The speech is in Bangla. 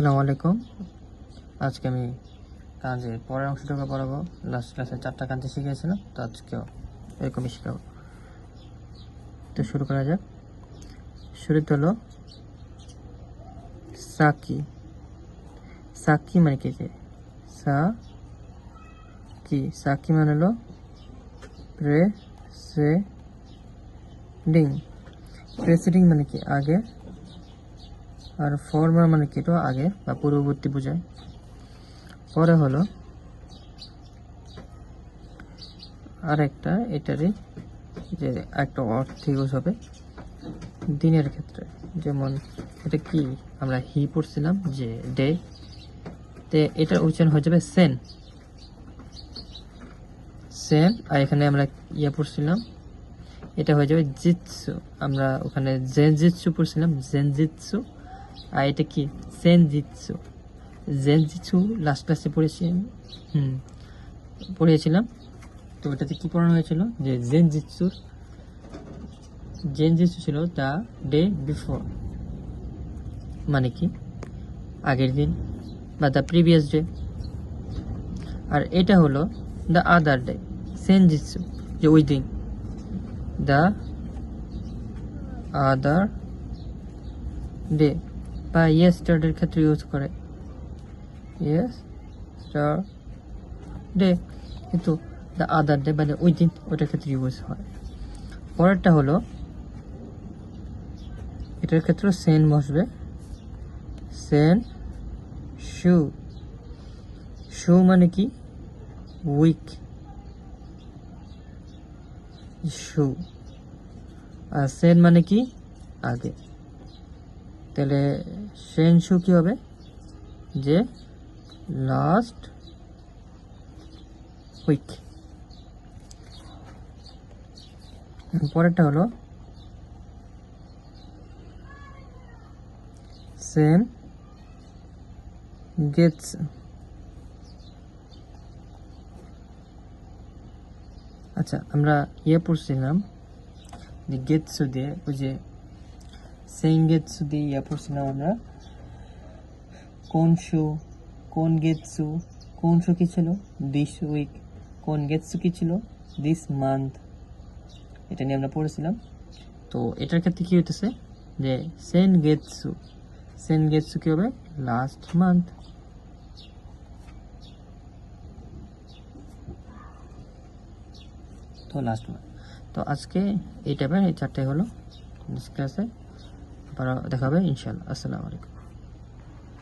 আসসালামু আলাইকুম। আজকে আমি কাজে পরের অংশটুকু পড়াবো। লাস্ট ক্লাসে চারটা কাজে শিখিয়েছিলাম, তো আজকেও এরকমই শেখাবো। তো শুরু করা যাক। শুরুতে হলো সাকি। সাকি মানে কি কে? সা কি সাকি মানে হলো প্রে সে ডিং প্রেসিডিং মানে কি? আগে আর ফরমার মানে কি এটা আগে বা পূর্ববর্তী বোঝায়। পরে হলো আরেকটা, এটারই যে একটা অর্থ ইউজ হবে দিনের ক্ষেত্রে। যেমন এটা কি আমরা হি পড়ছিলাম যে ডে তে এটার উচ্চারণ হয়ে যাবে সেন সেন আর এখানে আমরা ইয়ে পড়ছিলাম, এটা হয়ে যাবে জিৎসু আমরা ওখানে জেন জিৎসু পড়ছিলাম জেন জিৎসু আর এটা কি? সেন জিৎসু জেন জিৎসু লাস্ট ক্লাসে পড়েছি আমি। হুম। পড়িয়েছিলাম। তো ওটাতে কী পড়ানো হয়েছিল? যে জেন জিৎসুর জেন জিৎসু ছিল দ্য ডে বিফোর মানে কি? আগের দিন বা দ্য প্রিভিয়াস ডে আর এটা হলো দ্য আদার ডে সেন জিৎসু যে ওই দিন। দ্য আদার ডে বা ইয়েস্টারডের ক্ষেত্রে ইউজ করে। ইয়েস স্টার ডে কিন্তু দ্য আদার ডে মানে ওই দিন ওটার ক্ষেত্রে ইউজ হয়। পরেরটা হলো, এটার ক্ষেত্রে সেন বসবে। সেন শু শু মানে কি? উইক শু আর সেন মানে কি? আগে। তাহলে সেন শু কি হবে? যে লাস্ট উইক পরেরটা হলো সেন গেটস। আচ্ছা আমরা ইয়ে পড়ছিলাম যে গেটসু দিয়ে ওই যে সেন গেটসু দিয়ে ইয়ে পড়ছিলাম আমরা কোন শো কোন গেটসু কোন শো কি ছিল দিস উইক কোন গেটসু কি ছিল দিস মান্থ এটা নিয়ে আমরা পড়েছিলাম তো এটার ক্ষেত্রে কি হইতেছে যে সেন গেটসু সেন গেটসু কি হবে লাস্ট মান্থ তো লাস্ট মান্থ তো আজকে এই টাইপের এই চারটে হলো ক্লাসে আবার দেখা হবে ইনশাল্লাহ আসসালামু আলাইকুম।